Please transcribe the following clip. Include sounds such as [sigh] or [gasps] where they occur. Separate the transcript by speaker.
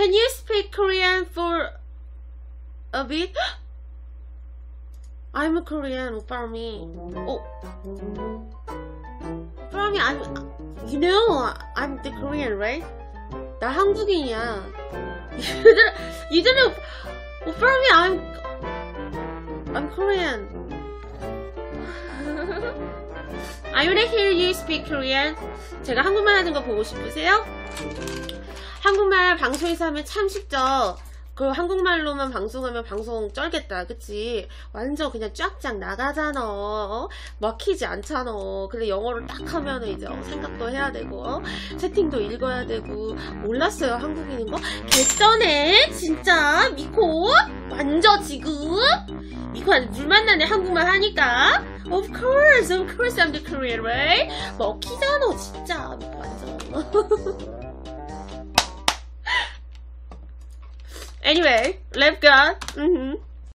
Speaker 1: Can you speak Korean for a bit? [gasps] I'm a Korean, 오빠미. 어? 오빠미, I'm, you know, I'm the Korean, right? 나 한국인이야. 얘들아, 얘들아, 오빠미, I'm, I'm Korean. [laughs] I wanna hear you speak Korean. 제가 한국말 하는 거 보고 싶으세요? 한국말 방송에서 하면 참 쉽죠? 그 한국말로만 방송하면 방송 쩔겠다, 그치? 완전 그냥 쫙쫙 나가잖아. 어? 막히지 않잖아. 근데 영어를 딱 하면은 이제 어, 생각도 해야 되고, 어? 채팅도 읽어야 되고, 몰랐어요, 한국인인 거? 개쩌네, 진짜. 미코? 완전 지금? 미코 아주 물 만나네, 한국말 하니까. Of course, of course I'm the Korean, right? 먹히잖아, 진짜. 완전. Anyway, let's go. hmm